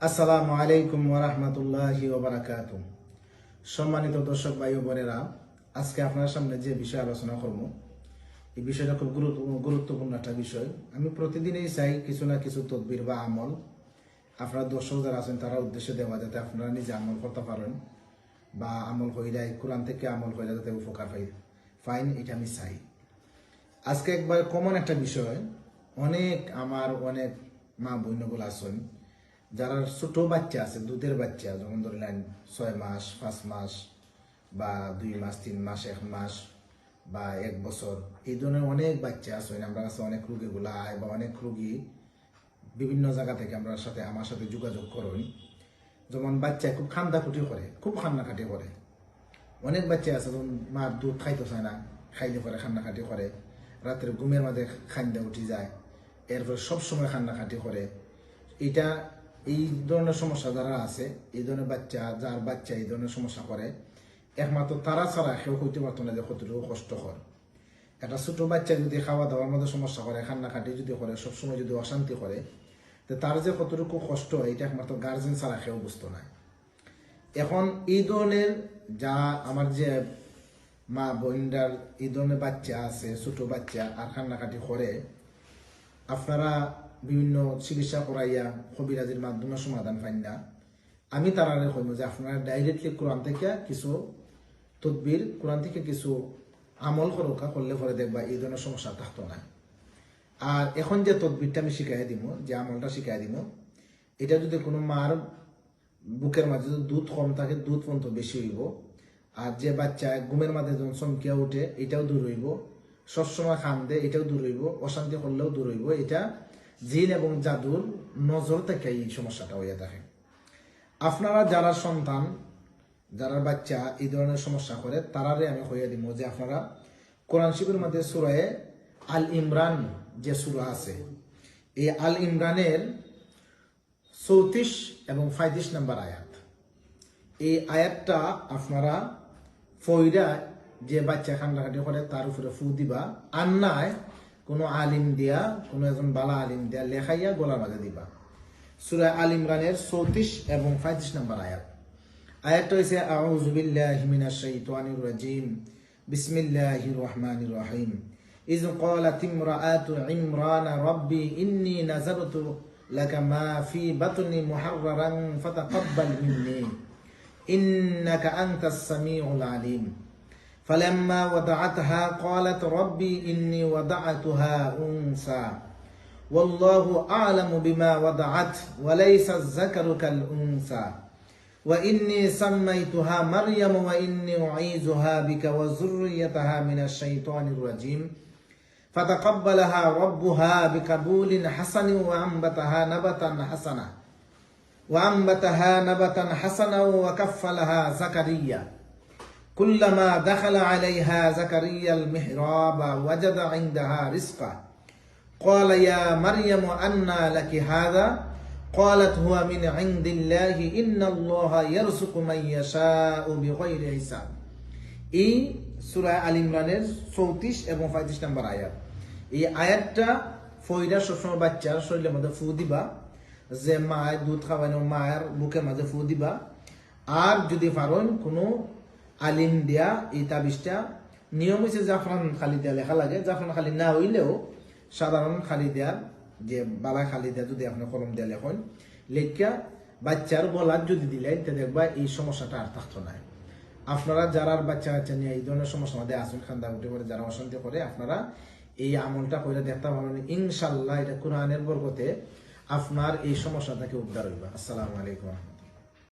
আসসালামু আলাইকুম ওরহমতুল্লাহি ওবরাকাত সম্মানিত দর্শক ভাই বোনেরা, আজকে আপনার সামনে যে বিষয় আলোচনা করব, এই বিষয়টা খুব গুরুত্ব- গুরুত্বপূর্ণ একটা বিষয়। আমি প্রতিদিনই চাই কিছু না কিছু তদবির বা আমল। আপনার দর্শক যারা আছেন, তারা উদ্দেশ্যে দেওয়া যাতে আপনারা নিজে আমল করতে পারেন বা আমল হইলে, কোরআন থেকে আমল হইলে যাতে উপকার পাই। ফাইন, এটা আমি চাই। আজকে একবার কমন একটা বিষয়। অনেক আমার অনেক মা বইনগুলো আছেন যারা ছোট বাচ্চা আছে, দুধের বাচ্চা, যেমন ধরলেন ছয় মাস, পাঁচ মাস বা দুই মাস, তিন মাস, এক মাস বা এক বছর, এই ধরনের অনেক বাচ্চা আছে। আমরা কাছে অনেক রুগীগুলা আয় বা অনেক রুগী বিভিন্ন জায়গা থেকে আমরা সাথে, আমার সাথে যোগাযোগ করেন। যেমন বাচ্চা খুব খান্দাকুটি করে, খুব কান্নাকাটি করে। অনেক বাচ্চা আছে, যেমন মার দুধ খাইতে চায় না খাইলে পরে কান্নাকাটি করে। রাত্রে ঘুমের মাঝে খান্দা উঠি যায়, এরপর সবসময় কান্নাকাটি করে। এটা এই ধরনের সমস্যা যারা আছে, এই ধরনের বাচ্চা, যার বাচ্চা এই ধরনের সমস্যা করে, একমাত্র তারা ছাড়া কেউ হইতে পারতো না যে কতটুকু কষ্টকর একটা ছোট বাচ্চা যদি খাওয়া দাওয়ার মধ্যে সমস্যা করে কান্নাকাটি যদি করে, সবসময় যদি অশান্তি করে, তো তার যে কতটুকু কষ্ট এটা একমাত্র গার্জেন ছাড়া কেউ বুঝতো না। এখন এই ধরনের যা আমার যে মা বোনরার এই ধরনের বাচ্চা আছে, ছোট বাচ্চা আর কান্নাকাটি করে, আপনারা বিভিন্ন চিকিৎসা করাইয়া কবিরাজির মাধ্যমে সমাধান পাইন না আমি তারারে কইব যে আপনারা ডাইরেক্টলি কোরআন থেকে কিছু তদবির, কোরআন থেকে কিছু আমল করোকা করলে পরে দেখবা এই ধরনের সমস্যা থাকতো না। আর এখন যে তদবিরটা আমি শিখাই দিব যে আমলটা শিখাই দিব এটা যদি কোনো মার বুকের মাঝে যদি দুধ কম থাকে, দুধ পর্যন্ত বেশি হইব। আর যে বাচ্চা ঘুমের মাঝে যখন চমকিয়া উঠে, এটাও দূর হইব। সবসময় খান দেয় এটাও দূর হইব। অশান্তি করলেও দূর হইব। এটা জিন এবং জাদুর নজর থেকে এই সমস্যাটা হইয়া থাকে। আপনারা যারা সন্তান, যারা বাচ্চা এই ধরনের সমস্যা করে, তারারে আমি হইয়া দিব যে আপনারা কোরআন শিবের মধ্যে সুরায় আল ইমরান যে সুরা আছে, এই আল ইমরানের চৌত্রিশ এবং পঁয়ত্রিশ নম্বর আয়াত। এই আয়াতটা আপনারা ফইরা যে বাচ্চা কান্নাকাটি করে তার উপরে ফু দিবা। আর নাই কোনো আলিম দিয়া কোনো একজন বালা আলিম দিয়া লেখাইয়া গলার মাঝে দিবা সুরা আল ইমরানের চৌত্রিশ এবং পঁয়ত্রিশ নম্বর আয়াত আয়াতটা হয়েছে আউজুবিল্লাহি মিনাশ শাইতানির রাজিম বিসমিল্লাহির রহমানির রহিম إذ قالت امرأة عمران ربي إني نذرت لك ما في بطني محررا فتقبل مني إنك أنت السميع العليم فلما وضعتها قالت ربي إني وضعتها أنثى. والله أعلم بما وضعت وليس الذكر كالأنثى. وإني سميتها مريم وإني أعيذها بك وذريتها من الشيطان الرجيم. فتقبلها ربها بقبول حسن وأنبتها نبتا حسنا. وأنبتها نبتا حسنا وكفلها زكريا. كلما دخل عليها زكريا المحراب وجد عندها رزقا قال يا مريم أنى لك هذا قالت هو من عند الله إن الله يرزق من يشاء بغير حساب এই সুরা আল ইমরানের চৌত্রিশ এবং পঁয়ত্রিশ নম্বর আয়াত এই আয়াতটা ফইরা সবসময় বাচ্চার শরীরের মধ্যে ফু দিবা যে মায় দুধ খাওয়ানো মায়ের বুকের মাঝে ফু দিবা আর যদি পারেন কোনো আলিম দিয়া এই তাবিজটা নিয়ম হয়েছে জাফরান খালি দেয়া লেখা লাগে। জাফরান খালি না হইলেও সাধারণ খালি দেয়ার যে বালা খালি দেয়া যদি আপনি কলম দেয়া লেখন লেখা বাচ্চার গলার যদি দিলেন, তে দেখবা এই সমস্যাটা আর থাকতো না। আপনারা যারা বাচ্চা কাচ্চা নিয়ে এই ধরনের সমস্যা মধ্যে আসুন খান্দা উঠে করে যারা অশান্তি করে, আপনারা এই আমলটা করে দেখতে পারবেন ইনশাল্লাহ এটা কোরআনের বরকতে আপনার এই সমস্যা থেকে উদ্ধার হইবা। আসসালামু আলাইকুম।